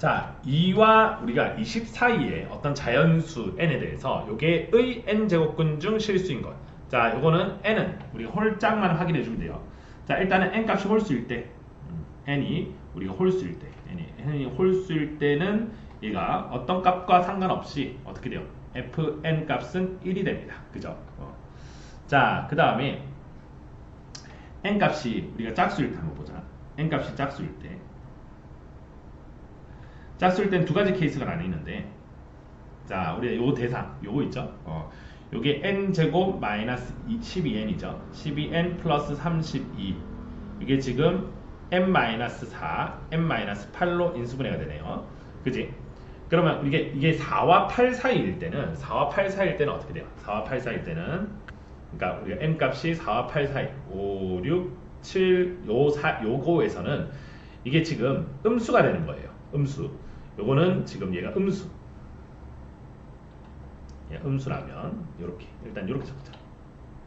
자, 2와 우리가 20 사이에 어떤 자연수 n에 대해서 요게 의 n 제곱근 중 실수인 것. 자, 요거는 n은 우리가 홀짝만 확인해 주면 돼요. 자, 일단은 n 값이 홀수일 때 음, n이 우리가 홀수일 때 n이, n이 홀수일 때는 얘가 어떤 값과 상관없이 어떻게 돼요? fn 값은 1이 됩니다. 그죠? 어. 자, 그 다음에 n 값이 우리가 짝수일 때 한번 보자. n 값이 짝수일 때 짝수일 땐두 가지 케이스가 나뉘는데 자 우리 요 대상 요거 있죠? 어, 요게 n 제곱 마이너스 12n이죠? 12n 플러스 32 이게 지금 n 마이너스 4 n 마이너스 8로 인수분해가 되네요. 그지? 그러면 이게 이게 4와 8 사이일 때는 4와 8 사이일 때는 어떻게 돼요? 4와 8 사이일 때는 그러니까 우리가 n 값이 4와 8 사이 5 6 7 요, 사, 요거에서는 이게 지금 음수가 되는 거예요 음수 요거는 지금 얘가 음수. 예, 음수라면 이렇게 일단 이렇게 적자.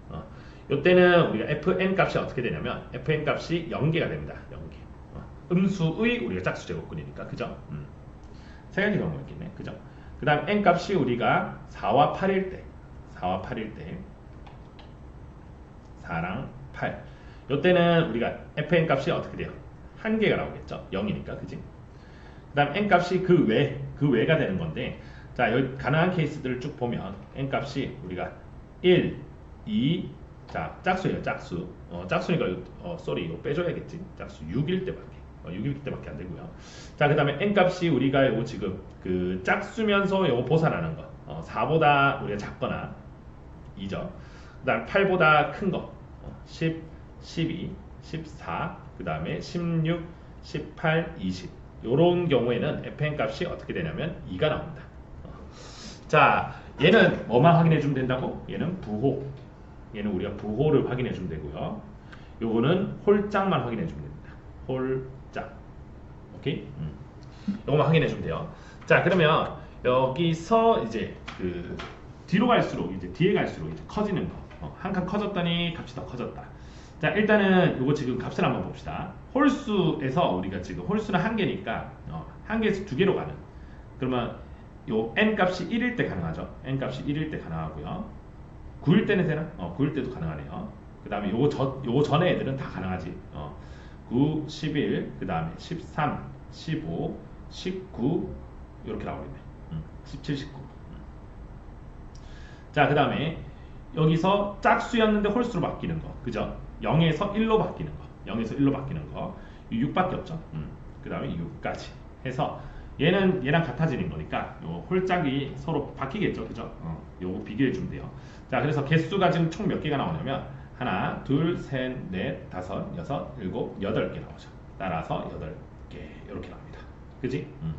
어, 요때는 우리가 fn 값이 어떻게 되냐면 fn 값이 0개가 됩니다. 0개. 어, 음수의 우리가 짝수 제곱근이니까 그죠? 음. 세 가지 경우가 있겠네. 그죠? 그 다음 n 값이 우리가 4와 8일 때 4와 8일 때 4랑 8 요때는 우리가 fn 값이 어떻게 돼요? 한 개가 나오겠죠? 0이니까 그지? 그 다음 n값이 그 외, 그 외가 되는 건데 자 여기 가능한 케이스들을 쭉 보면 n값이 우리가 1, 2, 자 짝수예요 짝수. 어, 짝수니까 어, 쏘리 이거 빼줘야겠지. 짝수 6일 때밖에. 어, 6일 때밖에 안 되고요. 자그 다음에 n값이 우리가 요 지금 그 짝수면서 요거 보산하는 거. 어, 4보다 우리가 작거나 2죠. 그 다음 8보다 큰거. 어, 10, 12, 14, 그 다음에 16, 18, 20 이런 경우에는 fn 값이 어떻게 되냐면 2가 나옵니다. 자, 얘는 뭐만 확인해 주면 된다고? 얘는 부호. 얘는 우리가 부호를 확인해 주면 되고요. 요거는 홀짝만 확인해 주면 됩니다. 홀짝. 오케이? 음. 요거만 확인해 주면 돼요. 자, 그러면 여기서 이제 그 뒤로 갈수록 이제 뒤에 갈수록 이제 커지는 거. 어, 한칸 커졌더니 값이 더 커졌다. 자 일단은 이거 지금 값을 한번 봅시다. 홀수에서 우리가 지금 홀수는 한 개니까 어, 한 개에서 두 개로 가는. 그러면 요 n 값이 1일 때 가능하죠? n 값이 1일 때 가능하고요. 9일 때는 되나? 어 9일 때도 가능하네요. 그 다음에 요거, 저, 요거 전에 애들은 다 가능하지. 어, 9, 11, 그 다음에 13, 15, 19 이렇게 나오겠네. 음, 17, 19 음. 자 그 다음에 여기서 짝수였는데 홀수로 바뀌는 거. 그죠? 0에서 1로 바뀌는 거. 0에서 1로 바뀌는 거. 6밖에 없죠. 음. 그 다음에 6까지 해서 얘는 얘랑 같아지는 거니까 요 홀짝이 서로 바뀌겠죠. 그죠? 어, 요거 비교해 주면 돼요. 자 그래서 개수가 지금 총 몇 개가 나오냐면 하나 둘셋넷 다섯 여섯 일곱 여덟 개 나오죠. 따라서 여덟 개. 이렇게 나옵니다. 그지? 음.